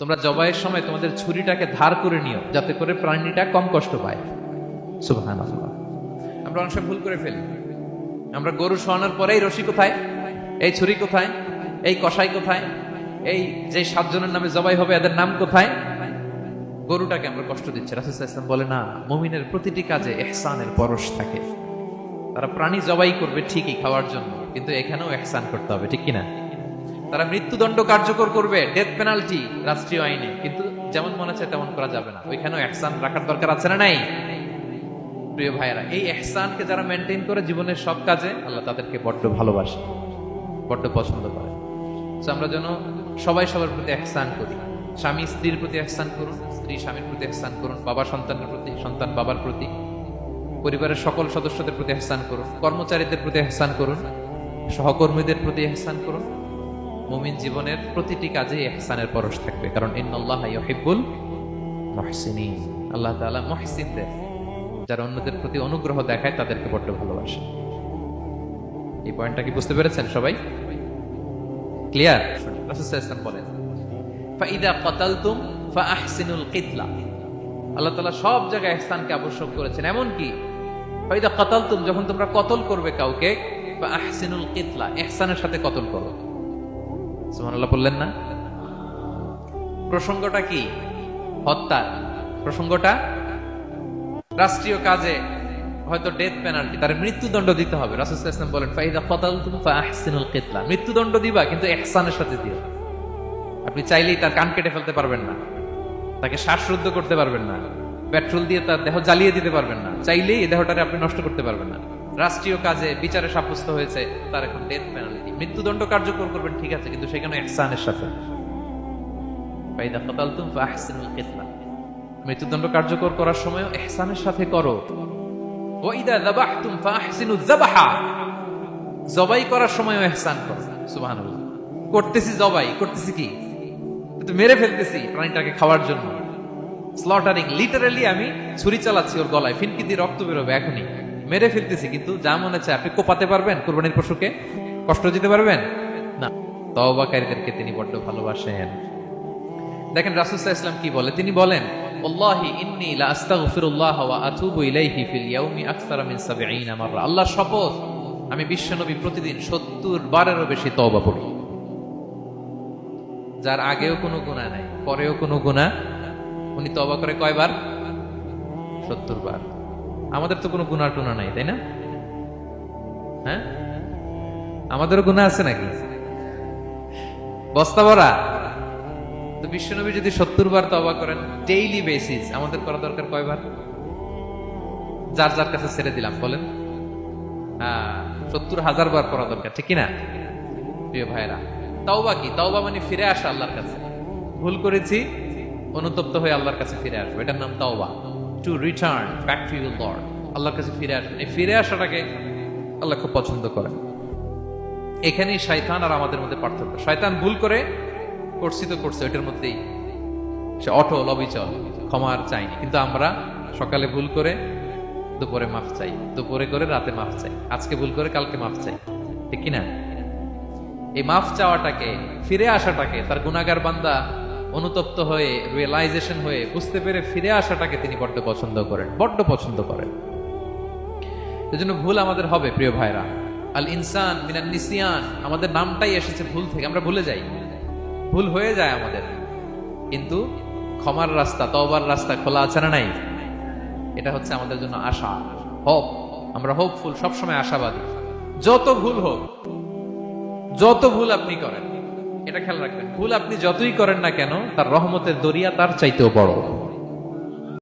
তোমরা জবাইয়ের সময় তোমাদের ছুরিটাকে ধার করে নিও, যাতে করে প্রাণীটা কম কষ্ট পায়। আমরা অনেক ভুল করে ফেলি। আমরা গরু শোয়ানোর পরেই রশি কোথায়? এই ছুরি কোথায়? এই কষাই কোথায়? এই যে সাতজনের নামে জবাই হবে, এদের নাম কোথায়? গরুটাকে আমরা কষ্ট দিচ্ছি। রাসুল ইসলাম বলে, না, মমিনের প্রতিটি কাজে এহসানের পরশ থাকে। তারা প্রাণী জবাই করবে ঠিকই খাওয়ার জন্য, কিন্তু এখানেও এহসান করতে হবে, ঠিক কিনা? তারা মৃত্যুদণ্ড কার্যকর করবে ডেথ পেনাল্টি রাষ্ট্রীয় আইনে। কিন্তু যেমন মনে চায় তেমন করা যাবে না। ওইখানেও এহসান রাখার দরকার আছে না নাই? প্রিয় ভাইয়েরা, এই এহসানকে যারা মেনটেন করে জীবনের সব কাজে, আল্লাহ তাদেরকে বড্ড ভালোবাসে, বড্ড পছন্দ করে। আমরা যেন সবাই সবার প্রতি এহসান করি। স্বামী স্ত্রীর প্রতি এহসান করুন, স্ত্রী স্বামীর প্রতি এহসান করুন, বাবা সন্তানের প্রতি, সন্তান বাবার প্রতি, পরিবারের সকল সদস্যদের প্রতি এহসান করুন, কর্মচারীদের প্রতি এহসান করুন, সহকর্মীদের প্রতি এহসান করুন। মুমিন জীবনের প্রতিটি কাজে এহসানের পরশ থাকবে। কারণ ইন্নাল্লাহ ইউহিব্বুল মুহসিনিন। আল্লাহ তাআলা মুহসিনদের, যারা অন্যদের প্রতি অনুগ্রহ দেখায় তাদেরকে বড্ড ভালোবাসে। এই পয়েন্টটা কি বুঝতে পেরেছেন সবাই? ক্লিয়ার? বলেন, ফাইদা কাতালতুম ফাআহসিনুল কিতলা আল্লাহ তাআলা সব জায়গায় আবশ্যক করেছেন। এমন কি ফাইদা কাতালতুম যখন তোমরা কতল করবে কাউকে, ফাআহসিনুল কিতলা ইহসানের সাথে কতল করো। সুবহানাল্লাহ বললেন না? প্রসঙ্গটা কি? হত্যা। প্রসঙ্গটা? রাষ্ট্রীয় কাজে হয়তো ডেথ পেনাল্টি তার মৃত্যুদণ্ড দিতে হবে। রাসূল বলেন, ফাইদা কাতালতুম ফাআহসিনুল কিতলা। মৃত্যুদণ্ড দিবা, কিন্তু ইহসানের সাথে দিও। আপনি চাইলেই তার কান কেটে ফেলতে পারবেন না। তাকে শ্বাসরুদ্ধ করতে পারবেন না। পেট্রোল দিয়ে তার দেহ জ্বালিয়ে দিতে পারবেন না। চাইলেই এই দেহটাকে আপনি নষ্ট করতে পারবেন না। রাষ্ট্রীয় কাজে বিচারে সাব্যস্ত হয়েছে, তার এখন ডেথ পেনাল্টি মৃত্যুদণ্ড কার্যকর করবেন, ঠিক আছে, কিন্তু সেখানে ইহসানের সাথে। মৃত্যুদণ্ড কার্যকর করার সময় ইহসানের সাথে করো। জবাই করার সময় ইহসান করো। করতেছি জবাই, করতেছি কি? মেরে ফেলতেছি প্রাণীটাকে খাওয়ার জন্য। স্লটারিং লিটারালি আমি ছুরি চালাচ্ছি ওর গলায়, ফিনকি দিয়ে রক্ত বেরোবে এখনই। মেরে ফেলতেছি, কিন্তু যা মনে চায়, আপনি কোপাতে পারবেন কোরবানির পশুকে? কষ্ট দিতে পারবেন? না। তওবাকারীদেরকে তিনি বড্ড ভালোবাসেন। দেখেন রাসূলুল্লাহ ইসলাম কি বলে? তিনি বলেন আল্লাহি ইন্নী লা আস্তাগফিরুল্লাহ ওয়া আতুবু ইলাইহি ফিল ইয়াউমি আকসারা 70 মাররা। আল্লাহর শপথ, আমি বিশ্বনবী প্রতিদিন 70 বারেরও বেশি তওবা পড়ি। যার আগেও কোনো গুনাহ নাই, পরেও কোনো গুনাহ উনি তওবা করে কয়বার? 70 বার। আমাদের তো কোনো গুনাহ টুনা নাই, তাই না? হ্যাঁ? আমাদেরও গুনাহ আছে নাকি? বস্তা ভরা? তো বিশ্বনবী যদি সত্তর বার তবা করেন ডেইলি বেসিস আমাদের করা দরকার কয়বার? যার যার কাছে ছেড়ে দিলাম, বলেন। সত্তর হাজার বার করা দরকার, ঠিক না প্রিয় ভাইরা তাওবা কি? তাওবা মানে ফিরে আসা আল্লাহর কাছে। ভুল করেছি, অনুতপ্ত হয়ে আল্লাহর কাছে ফিরে আসব। এটার নাম তাওবা। To return back to your lord আল্লাহর কাছে ফিরে আসবেন এই ফিরে আসাটাকে আল্লাহ খুব পছন্দ করেন। এখানেই শয়তান আর আমাদের মধ্যে পার্থক্য। শয়তান ভুল করে করছি তো করছে, ওইটার মধ্যেই সে অটল, অবিচল, ক্ষমার চাইনি। কিন্তু আমরা সকালে ভুল করে দুপুরে মাফ চাই। দুপুরে করে রাতে মাফ চাই। আজকে ভুল করে কালকে মাফ চাই। ঠিক কিনা? এই মাফ চাওয়াটাকে, ফিরে আসাটাকে তার গুণাগার বান্দা অনুতপ্ত হয়ে রিয়েলাইজেশন হয়ে, বুঝতে পেরে ফিরে আসাটাকে তিনি বড্ড পছন্দ করেন, বড্ড পছন্দ করেন। এজন্য ভুল আমাদের হবে, প্রিয় ভাইরা। আল ইনসান মিনান নিসিয়ান, আমাদের নামটাই এসেছে ভুল থেকে, আমরা ভুলে যাই। ভুল হয়ে যায় আমাদের। কিন্তু ক্ষমার রাস্তা, তওবার রাস্তা খোলা আছে না নাই? এটা হচ্ছে আমাদের জন্য আশা হোপ আমরা হোপফুল সবসময় আশাবাদী। যত ভুল হোক, যত ভুল আপনি করেন এটা খেয়াল রাখবেন। ভুল আপনি যতই করেন না কেন, তার রহমতের দরিয়া তার চাইতেও বড়।